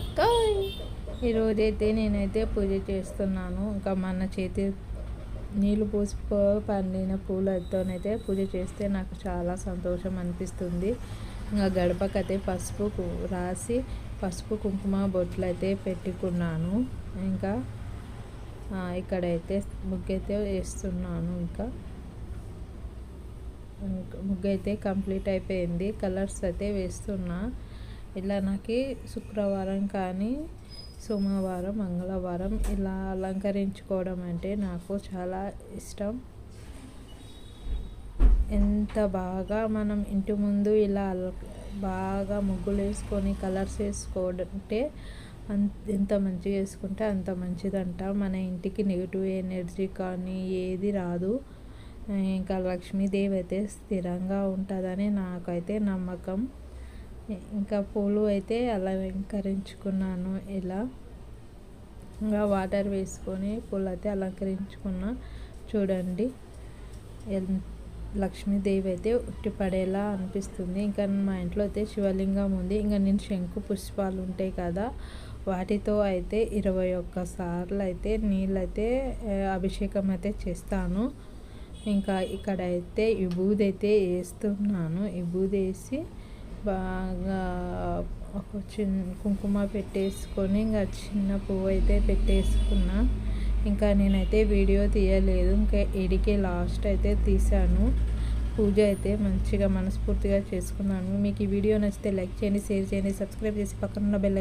అక్క ఈరోజైతే నేనైతే పూజ చేస్తున్నాను. ఇంకా మన చేతి నీళ్ళు పోసిపో పండిన పూలతోనైతే పూజ చేస్తే నాకు చాలా సంతోషం అనిపిస్తుంది. ఇంకా గడపకైతే పసుపు రాసి పసుపు కుంకుమ బొట్లు అయితే పెట్టుకున్నాను. ఇంకా ఇక్కడైతే ముగ్గైతే వేస్తున్నాను ఇంకా. ముగ్గు అయితే కంప్లీట్ అయిపోయింది. కలర్స్ అయితే వేస్తున్నా. ఇలా నాకు శుక్రవారం కానీ సోమవారం మంగళవారం ఇలా అలంకరించుకోవడం అంటే నాకు చాలా ఇష్టం. ఎంత బాగా మనం ఇంటి ముందు ఇలా బాగా ముగ్గులు వేసుకొని కలర్స్ వేసుకోవడంటే ఎంత మంచిగా వేసుకుంటే అంత మంచిదంట. మన ఇంటికి నెగిటివ్ ఎనర్జీ కానీ ఏది రాదు. ఇంకా లక్ష్మీదేవి అయితే స్థిరంగా ఉంటుందని నాకైతే నమ్మకం. ఇంకా పూలు అయితే అలంకరించుకున్నాను. ఇలా ఇంకా వాటర్ వేసుకొని పూలు అయితే అలంకరించుకున్నా. చూడండి. లక్ష్మీదేవి అయితే ఉట్టిపడేలా అనిపిస్తుంది. ఇంకా మా ఇంట్లో అయితే శివలింగం ఉంది. ఇంకా నేను శంకు పుష్పాలు ఉంటాయి కదా వాటితో అయితే ఇరవై ఒక్క సార్లు అయితే నీళ్ళైతే అభిషేకం అయితే చేస్తాను. ఇంకా ఇక్కడైతే ఈ అయితే వేస్తున్నాను. ఇబూదేసి వేసి బాగా ఒక చిన్న కుంకుమ పెట్టేసుకొని ఇంకా చిన్న పువ్వు అయితే పెట్టేసుకున్నా. ఇంకా నేనైతే వీడియో తీయలేదు. ఇంకా ఇడికి లాస్ట్ అయితే తీశాను. పూజ అయితే మంచిగా మనస్ఫూర్తిగా చేసుకున్నాను. మీకు ఈ వీడియో నచ్చితే లైక్ చేయండి షేర్ చేయండి సబ్స్క్రైబ్ చేసి పక్కన ఉన్న బెల్